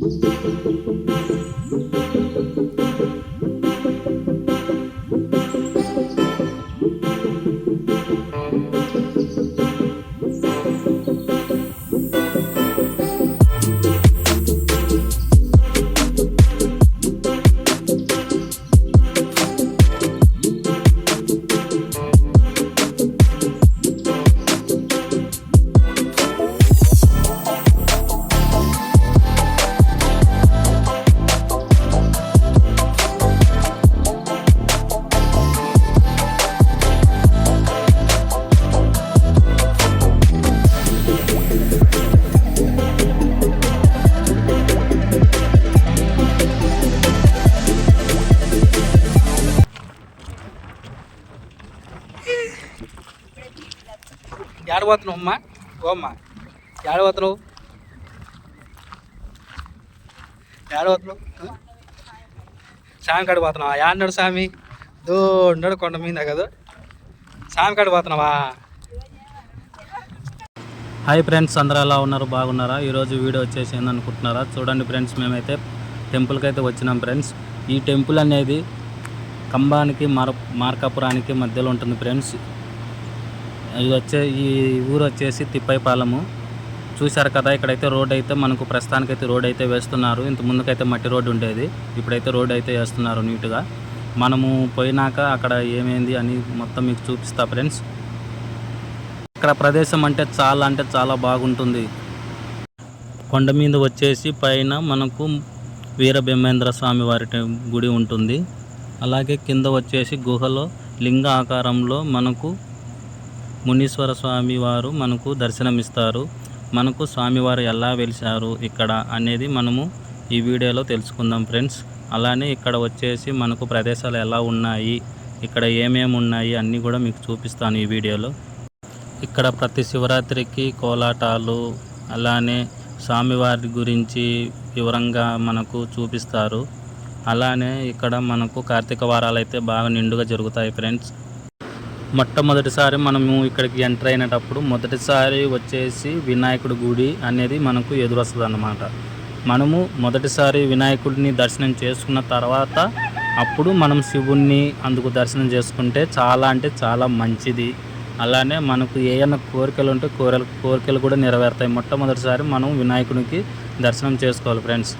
Música పోతున్నావు అమ్మా. ఓ పోతున్నావు ఏడబోతున్నావు ఏడబోతున్నావు స్వామి కాడ పోతున్నావా ఏడన్నాడు స్వామి? దో కొండ మీద కదా. స్వామి కాడ పోతున్నావా హాయ్ ఫ్రెండ్స్ అందరూ ఎలా ఉన్నారు? బాగున్నారా? ఈరోజు వీడియో వచ్చేసి ఏందనుకుంటున్నారా? చూడండి ఫ్రెండ్స్ మేమైతే టెంపుల్కి అయితే వచ్చినాం ఫ్రెండ్స్. ఈ టెంపుల్ అనేది కంబానికి మార్ మార్కాపురానికి మధ్యలో ఉంటుంది ఫ్రెండ్స్. ఇది వచ్చే ఈ ఊరు వచ్చేసి తిప్పైపాలెము. చూశారు కదా ఇక్కడైతే రోడ్ అయితే మనకు ప్రస్తుతానికైతే రోడ్ అయితే వేస్తున్నారు. ఇంత ముందుకైతే మట్టి రోడ్డు ఉండేది. ఇప్పుడైతే రోడ్ అయితే వేస్తున్నారు నీట్గా. మనము పోయినాక అక్కడ ఏమైంది అని మొత్తం మీకు చూపిస్తా ఫ్రెండ్స్. ఇక్కడ ప్రదేశం అంటే చాలా అంటే చాలా బాగుంటుంది. కొండ మీద వచ్చేసి పైన మనకు వీరభీమేంద్ర స్వామి వారి గుడి ఉంటుంది. అలాగే కింద వచ్చేసి గుహలో లింగ ఆకారంలో మనకు మునీశ్వర స్వామి వారు మనకు దర్శనమిస్తారు. మనకు స్వామివారు ఎలా వెలిశారు ఇక్కడ అనేది మనము ఈ వీడియోలో తెలుసుకుందాం ఫ్రెండ్స్. అలానే ఇక్కడ వచ్చేసి మనకు ప్రదేశాలు ఎలా ఉన్నాయి ఇక్కడ ఏమేమి ఉన్నాయి అన్నీ కూడా మీకు చూపిస్తాను ఈ వీడియోలో. ఇక్కడ ప్రతి శివరాత్రికి కోలాటాలు అలానే స్వామివారి గురించి వివరంగా మనకు చూపిస్తారు. అలానే ఇక్కడ మనకు కార్తీక వారాలు అయితే బాగా నిండుగా జరుగుతాయి ఫ్రెండ్స్. మొట్టమొదటిసారి మనము ఇక్కడికి ఎంటర్ అయినప్పుడు మొదటిసారి వచ్చేసి వినాయకుడి గుడి అనేది మనకు ఎదురొస్తుంది అన్నమాట మనము మొదటిసారి వినాయకుడిని దర్శనం చేసుకున్న తర్వాత అప్పుడు మనం శివుణ్ణి అందుకు దర్శనం చేసుకుంటే చాలా అంటే చాలా మంచిది. అలానే మనకు ఏమైనా కోరికలు ఉంటే కోరికలు కోరికలు కూడా నెరవేరుతాయి. మొట్టమొదటిసారి మనం వినాయకునికి దర్శనం చేసుకోవాలి ఫ్రెండ్స్.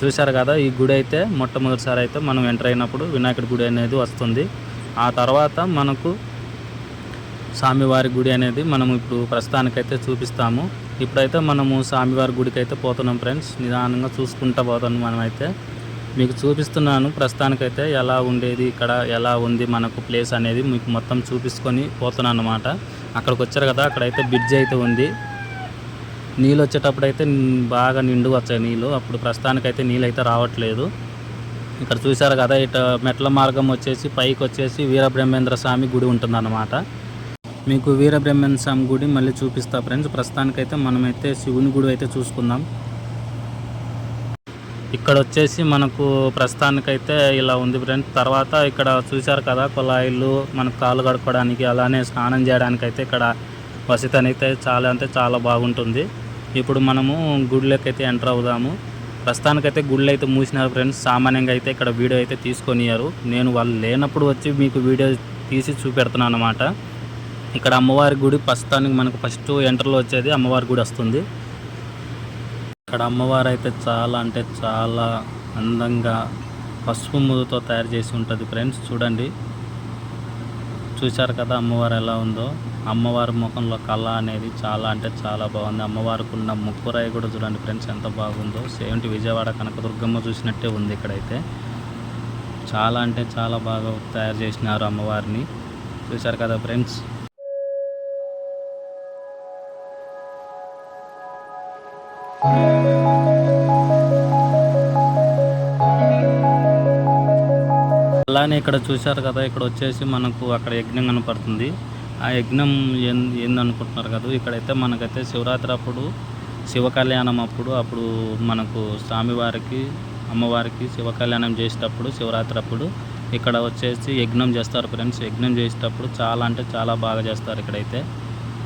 చూశారు కదా ఈ గుడి అయితే మొట్టమొదటిసారి అయితే మనం ఎంటర్ అయినప్పుడు వినాయకుడి గుడి అనేది వస్తుంది. ఆ తర్వాత మనకు స్వామివారి గుడి అనేది మనము ఇప్పుడు ప్రస్తుతానికైతే చూపిస్తాము. ఇప్పుడైతే మనము స్వామివారి గుడికి అయితే పోతున్నాం ఫ్రెండ్స్. నిదానంగా చూసుకుంటూ పోతాను మనమైతే. మీకు చూపిస్తున్నాను ప్రస్తుతానికైతే ఎలా ఉండేది ఇక్కడ ఎలా ఉంది మనకు ప్లేస్ అనేది మీకు మొత్తం చూపించుకొని పోతున్నాను అనమాట అక్కడికి వచ్చారు కదా అక్కడైతే బ్రిడ్జ్ అయితే ఉంది. నీళ్ళు వచ్చేటప్పుడు అయితే బాగా నిండు వచ్చాయి నీళ్ళు. అప్పుడు ప్రస్తుతానికైతే నీళ్ళు అయితే రావట్లేదు. ఇక్కడ చూశారు కదా ఇట మెట్ల మార్గం వచ్చేసి పైకి వచ్చేసి వీరబ్రహ్మేంద్ర స్వామి గుడి ఉంటుందన్నమాట. మీకు వీరబ్రహ్మేంద్ర స్వామి గుడి మళ్ళీ చూపిస్తా ఫ్రెండ్స్. ప్రస్తుతానికైతే మనమైతే శివుని గుడి అయితే చూసుకుందాం. ఇక్కడ వచ్చేసి మనకు ప్రస్తుతానికైతే ఇలా ఉంది ఫ్రెండ్స్. తర్వాత ఇక్కడ చూశారు కదా కుళాయిలు మనకు కాలు కడుక్కోవడానికి అలానే స్నానం చేయడానికి అయితే ఇక్కడ వసతి అయితే చాలా అంటే చాలా బాగుంటుంది. ఇప్పుడు మనము గుడిలోకి అయితే ఎంటర్ అవుదాము. ప్రస్తుతానికైతే గుళ్ళు అయితే మూసినారు ఫ్రెండ్స్. సామాన్యంగా అయితే ఇక్కడ వీడియో అయితే తీసుకొనియారు నేను వాళ్ళు లేనప్పుడు వచ్చి మీకు వీడియో తీసి చూపెడుతున్నాను అనమాట ఇక్కడ అమ్మవారి గుడి ప్రస్తుతానికి మనకు ఫస్ట్ ఎంటర్లో వచ్చేది అమ్మవారి గుడి వస్తుంది. ఇక్కడ అమ్మవారు అయితే చాలా అంటే చాలా అందంగా పసుపు ముదుతో తయారు చేసి ఉంటుంది ఫ్రెండ్స్ చూడండి. చూశారు కదా అమ్మవారు ఎలా ఉందో? అమ్మవారి ముఖంలో కళ అనేది చాలా అంటే చాలా బాగుంది. అమ్మవారికి ఉన్న ముక్కురాయి కూడా చూడండి ఫ్రెండ్స్ ఎంత బాగుందో. సేవంటి విజయవాడ కనకదుర్గమ్మ చూసినట్టే ఉంది ఇక్కడైతే. చాలా అంటే చాలా బాగా తయారు చేసినారు అమ్మవారిని. చూశారు కదా ఫ్రెండ్స్ అలానే ఇక్కడ చూశారు కదా ఇక్కడ వచ్చేసి మనకు అక్కడ యజ్ఞం కనపడుతుంది. ఆ యజ్ఞం ఏం ఏందనుకుంటున్నారు కదా ఇక్కడైతే మనకైతే శివరాత్రి అప్పుడు శివ కళ్యాణం అప్పుడు అప్పుడు మనకు స్వామివారికి అమ్మవారికి శివ కళ్యాణం చేసేటప్పుడు శివరాత్రి అప్పుడు ఇక్కడ వచ్చేసి యజ్ఞం చేస్తారు ఫ్రెండ్స్. యజ్ఞం చేసేటప్పుడు చాలా అంటే చాలా బాగా చేస్తారు ఇక్కడైతే.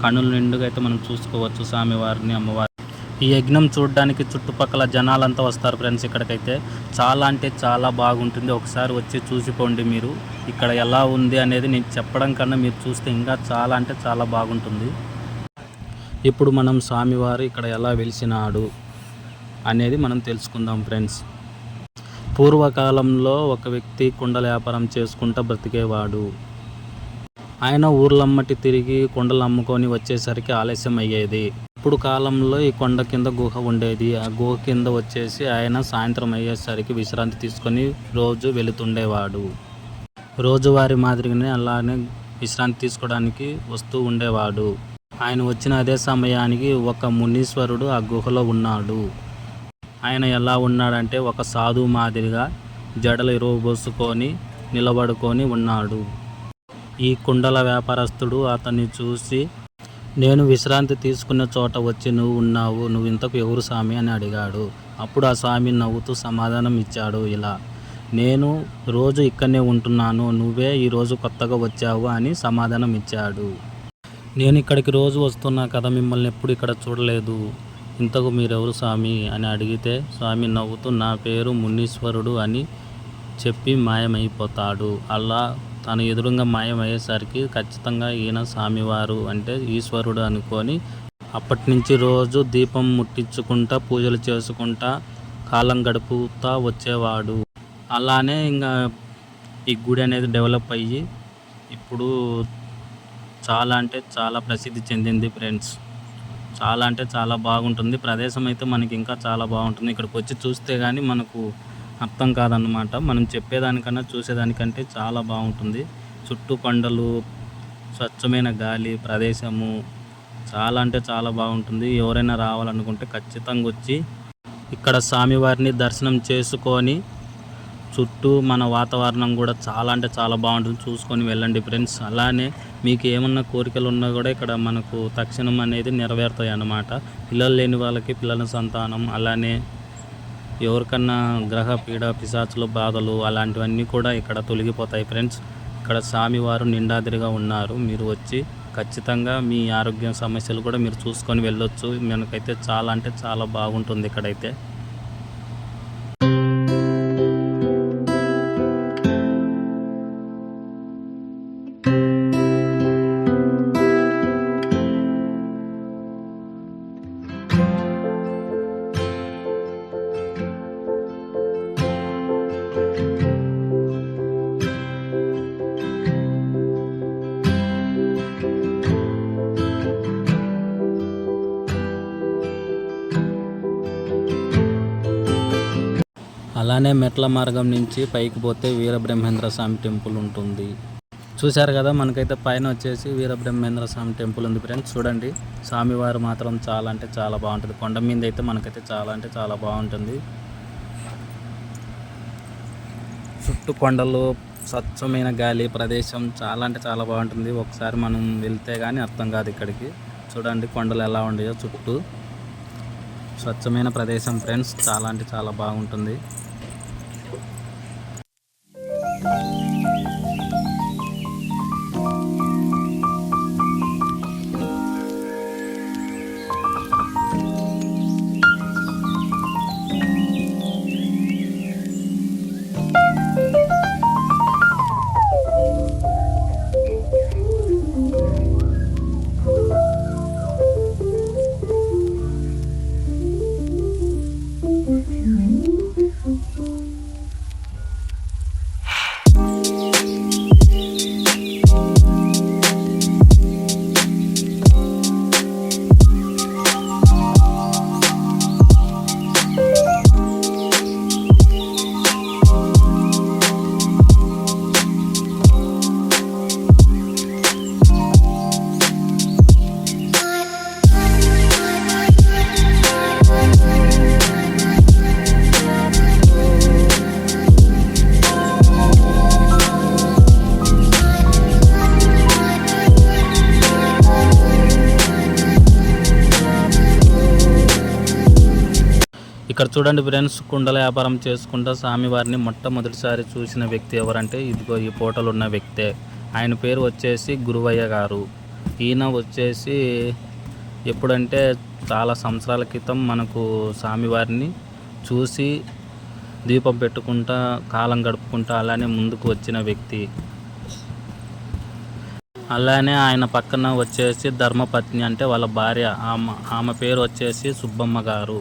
కన్నుల నిండుగా అయితే మనం చూసుకోవచ్చు స్వామివారిని అమ్మవారి ఈ యజ్ఞం చూడడానికి చుట్టుపక్కల జనాలంతా వస్తారు ఫ్రెండ్స్ ఇక్కడికైతే. చాలా అంటే చాలా బాగుంటుంది. ఒకసారి వచ్చి చూసిపోండి మీరు. ఇక్కడ ఎలా ఉంది అనేది నేను చెప్పడం కన్నా మీరు చూస్తే ఇంకా చాలా అంటే చాలా బాగుంటుంది. ఇప్పుడు మనం స్వామివారు ఇక్కడ ఎలా వెలిసినాడు అనేది మనం తెలుసుకుందాం ఫ్రెండ్స్. పూర్వకాలంలో ఒక వ్యక్తి కుండల వ్యాపారం చేసుకుంటూ బ్రతికేవాడు. ఆయన ఊర్లమ్మటి తిరిగి కుండలు అమ్ముకొని వచ్చేసరికి ఆలస్యం అయ్యేది ఇప్పుడు కాలంలో ఈ కొండ కింద గుహ ఉండేది. ఆ గుహ కింద వచ్చేసి ఆయన సాయంత్రం అయ్యేసరికి విశ్రాంతి తీసుకొని రోజు వెళుతుండేవాడు. రోజువారి మాదిరిగానే అలానే విశ్రాంతి తీసుకోవడానికి వస్తూ ఉండేవాడు. ఆయన వచ్చిన అదే సమయానికి ఒక మునీశ్వరుడు ఆ గుహలో ఉన్నాడు. ఆయన ఎలా ఉన్నాడంటే ఒక సాధువు మాదిరిగా జడలు ఇరువబోసుకొని నిలబడుకొని ఉన్నాడు. ఈ కుండల వ్యాపారస్తుడు అతన్ని చూసి నేను విశ్రాంతి తీసుకున్న చోట వచ్చి నువ్వు ఉన్నావు నువ్వు ఇంతకు ఎవరు స్వామి అని అడిగాడు. అప్పుడు ఆ స్వామి నవ్వుతూ సమాధానం ఇచ్చాడు ఇలా నేను రోజు ఇక్కడనే ఉంటున్నాను నువ్వే ఈరోజు కొత్తగా వచ్చావు అని సమాధానం ఇచ్చాడు. నేను ఇక్కడికి రోజు వస్తున్నా కదా మిమ్మల్ని ఎప్పుడు ఇక్కడ చూడలేదు. ఇంతకు మీరెవరు స్వామి అని అడిగితే స్వామి నవ్వుతూ నా పేరు మున్నీశ్వరుడు అని చెప్పి మాయమైపోతాడు. అలా తను ఎదురుగా మాయమయ్యేసరికి ఖచ్చితంగా ఈయన స్వామివారు అంటే ఈశ్వరుడు అనుకొని అప్పటి నుంచి రోజు దీపం ముట్టించుకుంటా పూజలు చేసుకుంటా కాలం గడుపుతా వచ్చేవాడు. అలానే ఇంకా ఈ గుడి అనేది డెవలప్ అయ్యి ఇప్పుడు చాలా అంటే చాలా ప్రసిద్ధి చెందింది ఫ్రెండ్స్. చాలా అంటే చాలా బాగుంటుంది. ప్రదేశం అయితే మనకి ఇంకా చాలా బాగుంటుంది. ఇక్కడికి వచ్చి చూస్తే కానీ మనకు అర్థం కాదన్నమాట. మనం చెప్పేదానికన్నా చూసేదానికంటే చాలా బాగుంటుంది. చుట్టూ కొండలు స్వచ్ఛమైన గాలి ప్రదేశము చాలా అంటే చాలా బాగుంటుంది. ఎవరైనా రావాలనుకుంటే ఖచ్చితంగా వచ్చి ఇక్కడ స్వామివారిని దర్శనం చేసుకొని చుట్టూ మన వాతావరణం కూడా చాలా అంటే చాలా బాగుంటుంది. చూసుకొని వెళ్ళండి ఫ్రెండ్స్. అలానే మీకు ఏమన్నా కోరికలు ఉన్నా కూడా ఇక్కడ మనకు తక్షణం అనేది నెరవేరుతాయి అన్నమాట పిల్లలు లేని వాళ్ళకి పిల్లల సంతానం అలానే ఎవరికన్నా గ్రహ పీడ పిశాచులు బాధలు అలాంటివన్నీ కూడా ఇక్కడ తొలగిపోతాయి ఫ్రెండ్స్. ఇక్కడ స్వామివారు నిండాదిరిగా ఉన్నారు. మీరు వచ్చి ఖచ్చితంగా మీ ఆరోగ్య సమస్యలు కూడా మీరు చూసుకొని వెళ్ళొచ్చు. మనకైతే చాలా అంటే చాలా బాగుంటుంది ఇక్కడైతే. అలానే మెట్ల మార్గం నుంచి పైకి పోతే వీరబ్రహ్మేంద్ర స్వామి టెంపుల్ ఉంటుంది. చూశారు కదా మనకైతే పైన వచ్చేసి వీరబ్రహ్మేంద్ర స్వామి టెంపుల్ ఉంది ఫ్రెండ్స్. చూడండి స్వామివారు మాత్రం చాలా అంటే చాలా బాగుంటుంది. కొండ మీద అయితే మనకైతే చాలా అంటే చాలా బాగుంటుంది. చుట్టూ కొండలు స్వచ్ఛమైన గాలి ప్రదేశం చాలా అంటే చాలా బాగుంటుంది. ఒకసారి మనం వెళ్తే కానీ అర్థం కాదు ఇక్కడికి. చూడండి కొండలు ఎలా ఉండయో చుట్టూ. స్వచ్ఛమైన ప్రదేశం ఫ్రెండ్స్ చాలా అంటే చాలా బాగుంటుంది. ఇక్కడ చూడండి ఫ్రెండ్స్ కుండల వ్యాపారం చేసుకుంటా స్వామివారిని మొట్టమొదటిసారి చూసిన వ్యక్తి ఎవరంటే ఇదిగో ఈ పోటలు ఉన్న వ్యక్తే. ఆయన పేరు వచ్చేసి గురువయ్య గారు. ఈయన వచ్చేసి ఎప్పుడంటే చాలా సంవత్సరాల క్రితం మనకు స్వామివారిని చూసి దీపం పెట్టుకుంటా కాలం గడుపుకుంటా అలానే ముందుకు వచ్చిన వ్యక్తి. అలానే ఆయన పక్కన వచ్చేసి ధర్మపత్ని అంటే వాళ్ళ భార్య. ఆమె ఆమె పేరు వచ్చేసి సుబ్బమ్మ గారు.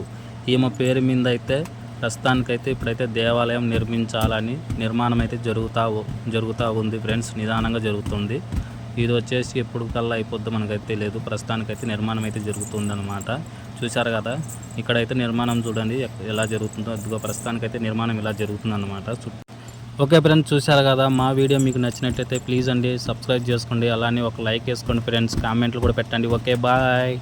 ఈమె పేరు మీద అయితే ప్రస్తుతానికైతే ఇప్పుడైతే దేవాలయం నిర్మించాలని నిర్మాణం అయితే జరుగుతూ జరుగుతూ ఉంది ఫ్రెండ్స్. నిదానంగా జరుగుతుంది. ఇది వచ్చేసి ఎప్పుడు కల్లా అయిపోద్ది మనకైతే తెలియదు ప్రస్తుతానికైతే నిర్మాణం అయితే జరుగుతుంది అనమాట చూశారు కదా? ఇక్కడైతే నిర్మాణం చూడండి ఎలా జరుగుతుందో. అదిగో ప్రస్తుతానికైతే నిర్మాణం ఇలా జరుగుతుంది అనమాట ఓకే ఫ్రెండ్స్ చూశారు కదా? మా వీడియో మీకు నచ్చినట్లయితే ప్లీజ్ అండి సబ్స్క్రైబ్ చేసుకోండి. అలానే ఒక లైక్ వేసుకోండి ఫ్రెండ్స్. కామెంట్లు కూడా పెట్టండి. Okay bye.